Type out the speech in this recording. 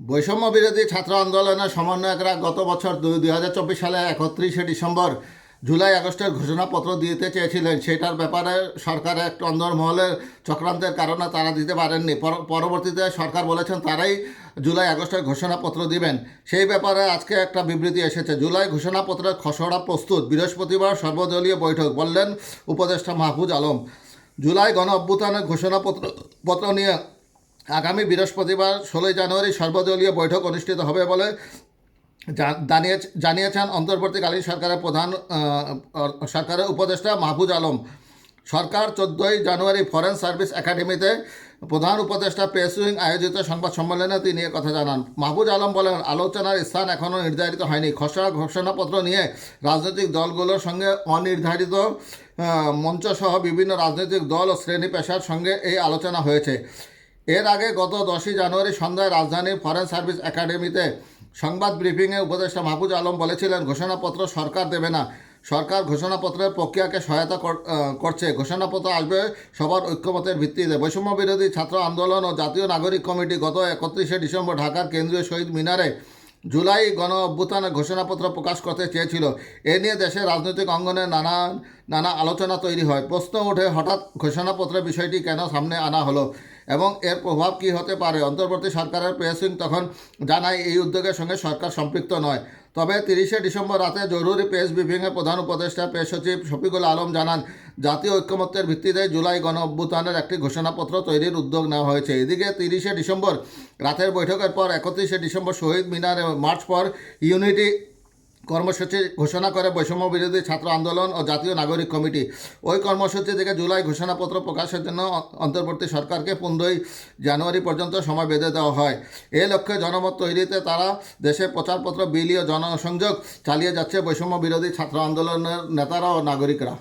বৈষম্য বিরোধী ছাত্র আন্দোলনের সমন্বয়করা গত বছর দুই হাজার চব্বিশ সালে একত্রিশে ডিসেম্বর জুলাই আগস্টের ঘোষণাপত্র দিতে চেয়েছিলেন। সেটার ব্যাপারে সরকারের একটু অন্দরমহলের চক্রান্তের কারণে তারা দিতে পারেননি। পরবর্তীতে সরকার বলেছেন তারাই জুলাই আগস্টের ঘোষণাপত্র দিবেন। সেই ব্যাপারে আজকে একটা বিবৃতি এসেছে। জুলাই ঘোষণাপত্রের খসড়া প্রস্তুত। বৃহস্পতিবার সর্বদলীয় বৈঠক বললেন উপদেষ্টা মাহফুজ আলম। জুলাই গণ অভ্যুত্থানের ঘোষণাপত্র পত্র নিয়ে আগামী বৃহস্পতিবার ষোলোই জানুয়ারি সর্বদলীয় বৈঠক অনুষ্ঠিত হবে বলে জানিয়েছেন অন্তর্বর্তীকালীন সরকারের প্রধান সরকারের উপদেষ্টা মাহফুজ আলম। সরকার চোদ্দোই জানুয়ারি ফরেন সার্ভিস একাডেমিতে প্রধান উপদেষ্টা পেসুইং আয়োজিত সংবাদ সম্মেলনে তিনি কথা জানান। মাহফুজ আলম বলেন, আলোচনার স্থান এখনও নির্ধারিত হয়নি। খসড়া ঘোষণাপত্র নিয়ে রাজনৈতিক দলগুলোর সঙ্গে অনির্ধারিত মঞ্চসহ বিভিন্ন রাজনৈতিক দল ও শ্রেণি পেশার সঙ্গে এই আলোচনা হয়েছে। এর আগে গত দশই জানুয়ারি সন্ধ্যায় রাজধানীর ফরেন সার্ভিস একাডেমিতে সংবাদ ব্রিফিংয়ে উপদেষ্টা মাহফুজ আলম বলেছিলেন, ঘোষণাপত্র সরকার দেবে না। সরকার ঘোষণাপত্রের প্রক্রিয়াকে সহায়তা কর- করছে। ঘোষণাপত্র আসবে সবার ঐক্যমতের ভিত্তিতে। বৈষম্য বিরোধী ছাত্র আন্দোলন ও জাতীয় নাগরিক কমিটি গত একত্রিশে ডিসেম্বর ঢাকার কেন্দ্রীয় শহীদ মিনারে জুলাই গণ অভ্যুত্থানের ঘোষণাপত্র প্রকাশ করতে চেয়েছিল। এ নিয়ে দেশের রাজনৈতিক অঙ্গনে নানা নানা আলোচনা তৈরি হয়। প্রশ্ন ওঠে, হঠাৎ ঘোষণাপত্রের বিষয়টি কেন সামনে আনা হলো? এবং এর প্রভাব কী হতে পারে? অন্তর্বর্তী সরকারের প্রেসিং তখন জানায়, এই উদ্যোগের সঙ্গে সরকার সম্পৃক্ত নয়। তবে তিরিশে ডিসেম্বর রাতে জরুরি প্রেস ব্রিফিংয়ে প্রধান উপদেষ্টা, প্রেস সচিব শফিকুল আলম জানান, জাতীয় ঐক্যমত্যের ভিত্তিতে জুলাই গণ অভ্যুত্থানের একটি ঘোষণাপত্র তৈরির উদ্যোগ নেওয়া হয়েছে। এদিকে তিরিশে ডিসেম্বর রাতের বৈঠকের পর একত্রিশে ডিসেম্বর শহীদ মিনারে মার্চ পর ইউনিটি কর্মসূচি ঘোষণা করে বৈষম্য বিরোধী ছাত্র আন্দোলন ও জাতীয় নাগরিক কমিটি। ওই কর্মসূচি থেকে জুলাই ঘোষণাপত্র প্রকাশের জন্য অন্তর্বর্তী সরকারকে পনেরোই জানুয়ারি পর্যন্ত সময় বেঁধে দেওয়া হয়। এ লক্ষ্যে জনমত তৈরিতে তারা দেশে প্রচারপত্র বিলীয় জনসংযোগ চালিয়ে যাচ্ছে বৈষম্য বিরোধী ছাত্র আন্দোলনের নেতারা ও নাগরিকরা।